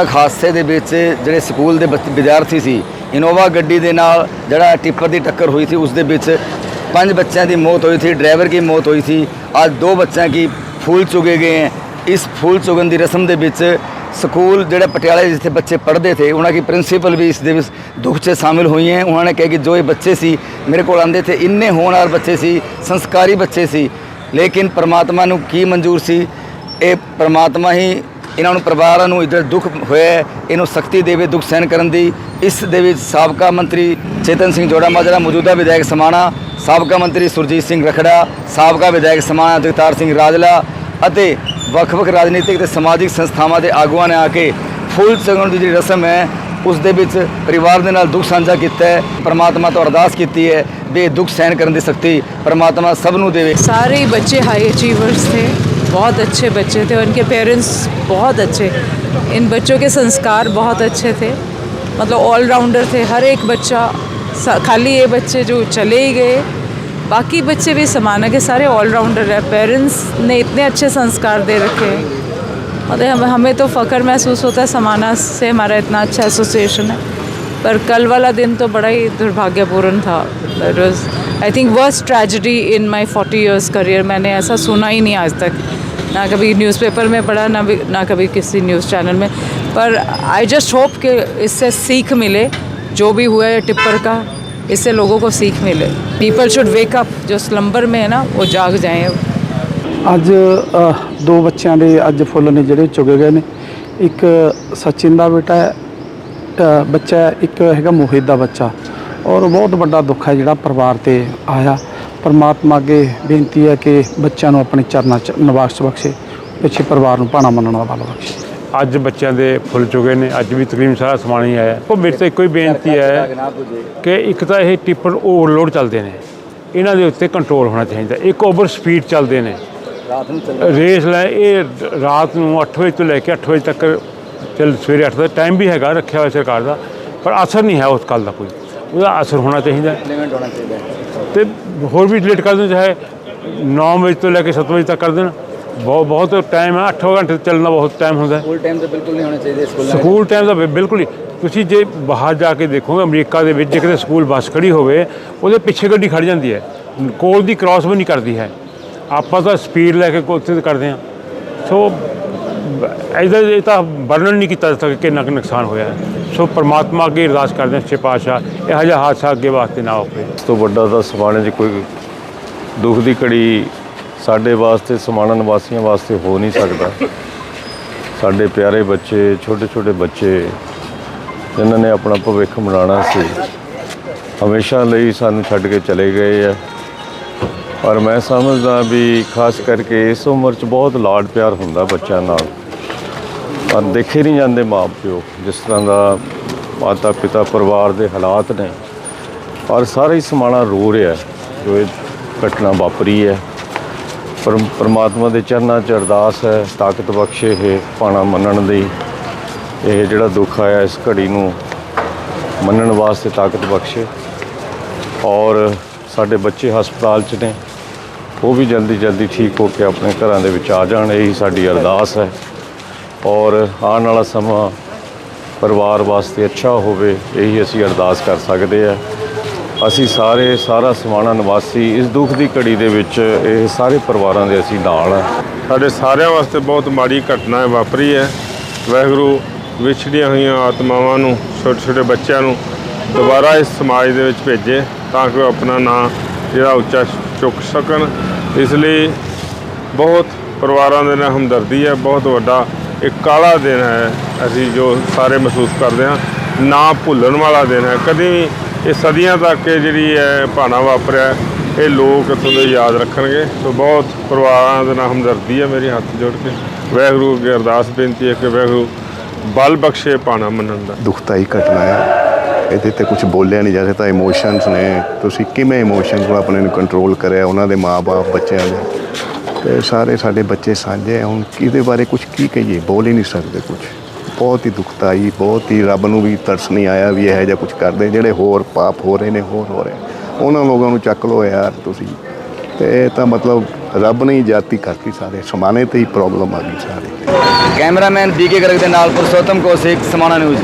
ਸੜਕ ਹਾਦਸੇ ਦੇ ਵਿੱਚ ਜਿਹੜੇ ਸਕੂਲ ਦੇ ਵਿਦਿਆਰਥੀ ਸੀ, ਇਨੋਵਾ ਗੱਡੀ ਦੇ ਨਾਲ ਜਿਹੜਾ ਟਿੱਪਰ ਦੀ ਟੱਕਰ ਹੋਈ ਸੀ, ਉਸ ਦੇ ਵਿੱਚ ਪੰਜ ਬੱਚਿਆਂ ਦੀ ਮੌਤ ਹੋਈ ਸੀ, ਡਰਾਈਵਰ ਦੀ ਮੌਤ ਹੋਈ ਸੀ। ਅੱਜ ਦੋ ਬੱਚਿਆਂ ਕੀ ਫੂਲ ਚੁਗੇ ਗਏ ਹਨ ਇਸ ਫੂਲ ਚੁਗਣ ਦੀ ਰਸਮ ਦੇ ਵਿੱਚ ਸਕੂਲ ਜਿਹੜੇ ਪਟਿਆਲੇ ਜਿੱਥੇ ਬੱਚੇ ਪੜ੍ਹਦੇ ਥੇ, ਉਹਨਾਂ ਦੀ ਪ੍ਰਿੰਸੀਪਲ ਵੀ ਇਸ ਦੇ ਵਿੱਚ ਦੁੱਖ 'ਚ ਸ਼ਾਮਿਲ ਹੋਈ ਹੈ। ਉਹਨਾਂ ਨੇ ਕਿਹਾ ਕਿ ਜੋ ਇਹ ਬੱਚੇ ਸੀ, ਮੇਰੇ ਕੋਲ ਆਂਦੇ ਥੇ, ਇੰਨੇ ਹੋਣਹਾਰ ਬੱਚੇ ਸੀ, ਸੰਸਕਾਰੀ ਬੱਚੇ ਸੀ। ਲੇਕਿਨ ਪਰਮਾਤਮਾ ਨੂੰ ਕੀ ਮਨਜ਼ੂਰ ਸੀ? ਇਹ ਪਰਮਾਤਮਾ ਹੀ ਇਹਨਾਂ ਨੂੰ ਪਰਿਵਾਰਾਂ ਨੂੰ ਇਧਰ ਦੁੱਖ ਹੋਇਆ ਇਹਨੂੰ ਸਖਤੀ ਦੇਵੇ ਦੁੱਖ ਸਹਿਣ ਕਰਨ ਦੀ, ਇਸ ਦੇ ਵਿੱਚ ਸਾਬਕਾ ਮੰਤਰੀ ਚੇਤਨ ਸਿੰਘ ਜੋੜਾ ਮਾਜਰਾ ਮੌਜੂਦਾ ਵਿਧਾਇਕ ਸਮਾਣਾ, ਸਾਬਕਾ ਮੰਤਰੀ ਸੁਰਜੀਤ ਸਿੰਘ ਰਖੜਾ, ਸਾਬਕਾ ਵਿਧਾਇਕ ਸਮਾਣਾ ਜਗਤਾਰ ਸਿੰਘ ਰਾਜਲਾ ਅਤੇ ਵੱਖ-ਵੱਖ ਰਾਜਨੀਤਿਕ ਤੇ ਸਮਾਜਿਕ ਸੰਸਥਾਵਾਂ ਦੇ ਆਗੂਆਂ ਨੇ ਆ ਕੇ ਫੁੱਲ ਚੜਾਉਣ ਦੀ ਜਿਹੜੀ ਰਸਮ ਹੈ, ਉਸ ਦੇ ਵਿੱਚ ਪਰਿਵਾਰ ਦੇ ਨਾਲ ਦੁੱਖ ਸਾਂਝਾ ਕੀਤਾ ਹੈ, ਪਰਮਾਤਮਾ ਤੋਂ ਅਰਦਾਸ ਕੀਤੀ ਹੈ ਵੀ ਇਹ ਦੁੱਖ ਸਹਿਣ ਕਰਨ ਦੀ ਸ਼ਕਤੀ ਪਰਮਾਤਮਾ ਸਭ ਨੂੰ ਦੇਵੇ। ਸਾਰੇ ਬੱਚੇ ਹਾਈ ਅਚੀਵਰਸ ਥੇ बहुत अच्छे बच्चे थे उनके पेरेंट्स बहुत अच्छे। इन बच्चों के संस्कार बहुत अच्छे थे। मतलब ऑलराउंडर थे, हर एक बच्चा खाली ये बच्चे जो चले ही गए। बाकी बच्चे भी समाना के सारे ऑलराउंडर है। पेरेंट्स ने इतने अच्छे संस्कार दे रखे हैं। मतलब हम तो फ़ख्र महसूस होता है, समाना से हमारा इतना अच्छा एसोसिएशन है। पर कल वाला दिन तो बड़ा ही दुर्भाग्यपूर्ण था। That was I think worst tragedy in my 40 years career मैंने ऐसा सुना ही नहीं आज तक। ना कभी न्यूज़पेपर में पढ़ा ना भी ना कभी किसी न्यूज़ चैनल में पर आई जस्ट होप कि इससे सीख मिले जो भी हुआ है टिप्पर का इससे लोगों को सीख मिले पीपल शुड वेक अप जो स्लम्बर में है ना वो जाग जाएं ਅੱਜ ਅ, ਦੋ ਬੱਚਿਆਂ ਦੇ ਅੱਜ ਫੁੱਲ ਨੇ ਜਿਹੜੇ ਚੁਗੇ ਗਏ ਨੇ ਇੱਕ ਸਚਿਨ ਦਾ ਬੇਟਾ ਹੈ ਅ, ਬੱਚਾ ਹੈ, ਇੱਕ ਹੈਗਾ ਮੋਹਿਤ ਦਾ ਬੱਚਾ ਔਰ ਬਹੁਤ ਵੱਡਾ ਦੁੱਖ ਹੈ ਜਿਹੜਾ ਪਰਿਵਾਰ ਤੇ ਆਇਆ ਪਰਮਾਤਮਾ ਅੱਗੇ ਬੇਨਤੀ ਹੈ ਕਿ ਬੱਚਿਆਂ ਨੂੰ ਆਪਣੇ ਚਰਨਾਂ 'ਚ ਨਿਵਾਸ ਬਖਸ਼ੇ ਪਿੱਛੇ ਪਰਿਵਾਰ ਨੂੰ ਭਾਣਾ ਮੰਨਣ ਦਾ ਬਲ ਬਖਸ਼ੇ। ਅੱਜ ਬੱਚਿਆਂ ਦੇ ਫੁੱਲ ਚੁਗੇ ਨੇ ਅੱਜ ਵੀ ਤਕਰੀਬਨ ਸਾਰਾ ਸਮਾਨ ਹੀ ਆਇਆ। ਉਹ ਮੇਰੇ ਤੋਂ ਇੱਕੋ ਹੀ ਬੇਨਤੀ ਹੈ ਕਿ ਇੱਕ ਤਾਂ ਇਹ ਟਿੱਪਰ ਓਵਰਲੋਡ ਚੱਲਦੇ ਨੇ। ਇਹਨਾਂ ਦੇ ਉੱਤੇ ਕੰਟਰੋਲ ਹੋਣਾ ਚਾਹੀਦਾ। ਇੱਕ ਓਵਰ ਸਪੀਡ ਚੱਲਦੇ ਨੇ। ਰਾਤ ਨੂੰ ਰੇਸ ਲੈ ਇਹ ਰਾਤ ਨੂੰ 8 ਵਜੇ ਤੋਂ ਲੈ ਕੇ 8 ਵਜੇ ਤੱਕ ਚੱਲ ਸਵੇਰੇ 8 ਦਾ ਟਾਈਮ ਵੀ ਹੈਗਾ ਰੱਖਿਆ ਹੋਇਆ ਸਰਕਾਰ ਦਾ ਪਰ ਅਸਰ ਨਹੀਂ ਹੈ ਉਸ ਗੱਲ ਦਾ ਕੋਈ। ਉਹਦਾ ਅਸਰ ਹੋਣਾ ਚਾਹੀਦਾ। ਇੰਪਲੀਮੈਂਟ ਹੋਣਾ ਚਾਹੀਦਾ ਤੇ ਹੋਰ ਵੀ ਲੇਟ ਕਰ ਦੇਣ ਚਾਹੇ 9 ਵਜੇ ਤੋਂ ਲੈ ਕੇ 7 ਵਜੇ ਤੱਕ ਕਰ ਦੇਣ। ਬਹੁਤ ਬਹੁਤ ਟਾਈਮ ਹੈ 8 ਘੰਟੇ ਚੱਲਣਾ ਬਹੁਤ ਟਾਈਮ ਹੁੰਦਾ ਸਕੂਲ ਟਾਈਮ ਤੇ ਬਿਲਕੁਲ ਨਹੀਂ ਹੋਣੇ ਚਾਹੀਦੇ ਸਕੂਲਾਂ। ਸਕੂਲ ਟਾਈਮ ਦਾ ਬਿ- ਬਿਲਕੁਲ ਹੀ ਤੁਸੀਂ ਜੇ ਬਾਹਰ ਜਾ ਕੇ ਦੇਖੋਗੇ ਅਮਰੀਕਾ ਦੇ ਵਿੱਚ ਜੇ ਕਿਤੇ ਸਕੂਲ ਬੱਸ ਖੜੀ ਹੋਵੇ ਉਹਦੇ ਪਿੱਛੇ ਗੱਡੀ ਖੜ ਜਾਂਦੀ ਹੈ। ਕੋਲ ਦੀ ਕ੍ਰਾਸ ਵੀ ਨਹੀਂ ਕਰਦੀ ਹੈ। ਆਪਾਂ ਤਾਂ ਸਪੀਡ ਲੈ ਕੇ ਤੇ ਕਰਦੇ ਹਾਂ। ਸੋ ਇਹਦਾ ਇਹ ਤਾਂ ਵਰਣਨ ਨਹੀਂ ਕੀਤਾ ਜਾ ਸਕਦਾ ਕਿੰਨਾ ਕੁ ਨੁਕਸਾਨ ਹੋਇਆ ਹੈ। ਸੋ ਪਰਮਾਤਮਾ ਅੱਗੇ ਅਰਦਾਸ ਕਰਦੇ ਹਾਂ, ਸੱਚੇ ਪਾਤਸ਼ਾਹ, ਇਹੋ ਜਿਹਾ ਹਾਦਸਾ ਅੱਗੇ ਵਾਸਤੇ ਨਾ ਵਾਪਰੇ ਇਸ ਤੋਂ ਵੱਡਾ ਤਾਂ ਸਮਾਣੇ 'ਚ ਕੋਈ ਦੁੱਖ ਦੀ ਘੜੀ ਸਾਡੇ ਵਾਸਤੇ ਸਮਾਣਾ ਨਿਵਾਸੀਆਂ ਵਾਸਤੇ ਹੋ ਨਹੀਂ ਸਕਦਾ। ਸਾਡੇ ਪਿਆਰੇ ਬੱਚੇ ਛੋਟੇ ਛੋਟੇ ਬੱਚੇ, ਜਿਨ੍ਹਾਂ ਨੇ ਆਪਣਾ ਭਵਿੱਖ ਬਣਾਉਣਾ ਸੀ, ਹਮੇਸ਼ਾ ਲਈ ਸਾਨੂੰ ਛੱਡ ਕੇ ਚਲੇ ਗਏ ਆ। ਪਰ ਮੈਂ ਸਮਝਦਾ ਵੀ ਖਾਸ ਕਰਕੇ ਇਸ ਉਮਰ 'ਚ ਬਹੁਤ ਲਾਡ ਪਿਆਰ ਹੁੰਦਾ ਬੱਚਿਆਂ ਨਾਲ। ਪਰ ਦੇਖੇ ਨਹੀਂ ਜਾਂਦੇ ਮਾਂ ਪਿਓ ਜਿਸ ਤਰ੍ਹਾਂ ਦਾ ਮਾਤਾ ਪਿਤਾ ਪਰਿਵਾਰ ਦੇ ਹਾਲਾਤ ਨੇ। ਔਰ ਸਾਰਾ ਹੀ ਸਮਾਣਾ ਰੋ ਰਿਹਾ ਜੋ ਇਹ ਘਟਨਾ ਵਾਪਰੀ ਹੈ। ਪਰ ਪਰਮਾਤਮਾ ਦੇ ਚਰਨਾਂ 'ਚ ਅਰਦਾਸ ਹੈ, ਤਾਕਤ ਬਖਸ਼ੇ ਇਹ ਪਾਣਾ ਮੰਨਣ ਦੀ। ਇਹ ਜਿਹੜਾ ਦੁੱਖ ਆਇਆ, ਇਸ ਘੜੀ ਨੂੰ ਮੰਨਣ ਵਾਸਤੇ ਤਾਕਤ ਬਖਸ਼ੇ। ਔਰ ਸਾਡੇ ਬੱਚੇ ਹਸਪਤਾਲ 'ਚ ਨੇ, ਉਹ ਵੀ ਜਲਦੀ ਜਲਦੀ ਠੀਕ ਹੋ ਕੇ ਆਪਣੇ ਘਰਾਂ ਦੇ ਵਿੱਚ ਆ ਜਾਣ, ਇਹੀ ਸਾਡੀ ਅਰਦਾਸ ਹੈ। ਔਰ ਆਉਣ ਵਾਲਾ ਸਮਾਂ ਪਰਿਵਾਰ ਵਾਸਤੇ ਅੱਛਾ ਹੋਵੇ, ਇਹੀ ਅਸੀਂ ਅਰਦਾਸ ਕਰ ਸਕਦੇ ਆ ਅਸੀਂ ਸਾਰੇ, ਸਾਰਾ ਸਮਾਣਾ ਨਿਵਾਸੀ ਇਸ ਦੁੱਖ ਦੀ ਘੜੀ ਦੇ ਵਿੱਚ ਇਹ ਸਾਰੇ ਪਰਿਵਾਰਾਂ ਦੇ ਅਸੀਂ ਨਾਲ ਆ ਸਾਡੇ ਸਾਰਿਆਂ ਵਾਸਤੇ ਬਹੁਤ ਮਾੜੀ ਘਟਨਾ ਵਾਪਰੀ ਹੈ। ਵਾਹਿਗੁਰੂ ਵਿਛੜੀਆਂ ਹੋਈਆਂ ਆਤਮਾਵਾਂ ਨੂੰ ਛੋਟੇ ਛੋਟੇ ਬੱਚਿਆਂ ਨੂੰ ਦੁਬਾਰਾ ਇਸ ਸਮਾਜ ਦੇ ਵਿੱਚ ਭੇਜੇ ਤਾਂ ਕਿ ਉਹ ਆਪਣਾ ਨਾਂ ਜਿਹੜਾ ਉੱਚਾ ਚੁੱਕ ਸਕਣ। ਇਸ ਲਈ ਬਹੁਤ ਪਰਿਵਾਰਾਂ ਦੇ ਨਾਲ ਹਮਦਰਦੀ ਹੈ, ਬਹੁਤ ਵੱਡਾ ਇੱਕ ਕਾਲਾ ਦਿਨ ਹੈ, ਅਸੀਂ ਜੋ ਸਾਰੇ ਮਹਿਸੂਸ ਕਰਦੇ ਹਾਂ। ਨਾ ਭੁੱਲਣ ਵਾਲਾ ਦਿਨ ਹੈ। ਕਦੇ ਵੀ ਇਹ ਸਦੀਆਂ ਤੱਕ ਜਿਹੜੀ ਹੈ ਭਾਣਾ ਵਾਪਰਿਆ, ਇਹ ਲੋਕ ਇੱਥੋਂ ਦੇ ਯਾਦ ਰੱਖਣਗੇ। ਸੋ ਬਹੁਤ ਪਰਿਵਾਰਾਂ ਦੇ ਨਾਲ ਹਮਦਰਦੀ ਹੈ ਮੇਰੀ ਹੱਥ ਜੋੜ ਕੇ। ਵਾਹਿਗੁਰੂ ਅੱਗੇ ਅਰਦਾਸ ਬੇਨਤੀ ਹੈ ਕਿ ਵਾਹਿਗੁਰੂ ਬਲ ਬਖਸ਼ੇ ਭਾਣਾ ਮੰਨਣ ਦਾ। ਦੁਖਦਾਈ ਘਟਨਾ ਹੈ। ਇਹਦੇ ਤੇ ਕੁਝ ਬੋਲਿਆ ਨਹੀਂ ਜਾ ਸਕਦਾ। ਇਮੋਸ਼ਨਸ ਨੇ। ਤੁਸੀਂ ਕਿਵੇਂ ਇਮੋਸ਼ਨਸ ਨੂੰ ਆਪਣੇ ਨੂੰ ਕੰਟਰੋਲ ਕਰਿਆ? ਉਹਨਾਂ ਦੇ ਮਾਪੇ ਬੱਚਿਆਂ ਦੇ। ਤੇ ਸਾਰੇ ਸਾਡੇ ਬੱਚੇ ਸਾਂਝੇ ਹੁਣ ਇਹਦੇ ਬਾਰੇ ਕੁਝ ਕੀ ਕਹੀਏ? ਬੋਲ ਹੀ ਨਹੀਂ ਸਕਦੇ ਕੁਝ ਬਹੁਤ ਹੀ ਦੁਖਦਾਈ, ਬਹੁਤ ਹੀ ਰੱਬ ਨੂੰ ਵੀ ਤਰਸ ਨਹੀਂ ਆਇਆ ਵੀ ਇਹੋ ਜਿਹਾ ਕੁਝ ਕਰਦੇ। ਜਿਹੜੇ ਹੋਰ ਪਾਪ ਹੋ ਰਹੇ ਨੇ, ਹੋਰ ਹੋ ਰਹੇ ਉਹਨਾਂ ਲੋਕਾਂ ਨੂੰ ਚੱਕ ਲਓ ਯਾਰ ਤੁਸੀਂ। ਤੇ ਇਹ ਤਾਂ ਮਤਲਬ ਰੱਬ ਨੇ ਹੀ ਜਾਤੀ ਕਰਤੀ ਸਾਰੇ। ਸਮਾਨੇ ਤੇ ਹੀ ਪ੍ਰੋਬਲਮ ਆ ਗਈ ਸਾਰੇ। ਕੈਮਰਾਮੈਨ ਬੀਕੇ ਗਰਗ ਦੇ ਨਾਲ ਪੁਰਸ਼ੋਤਮ ਕੌਸ਼ਿਕ, ਸਮਾਣਾ ਨਿਊਜ਼।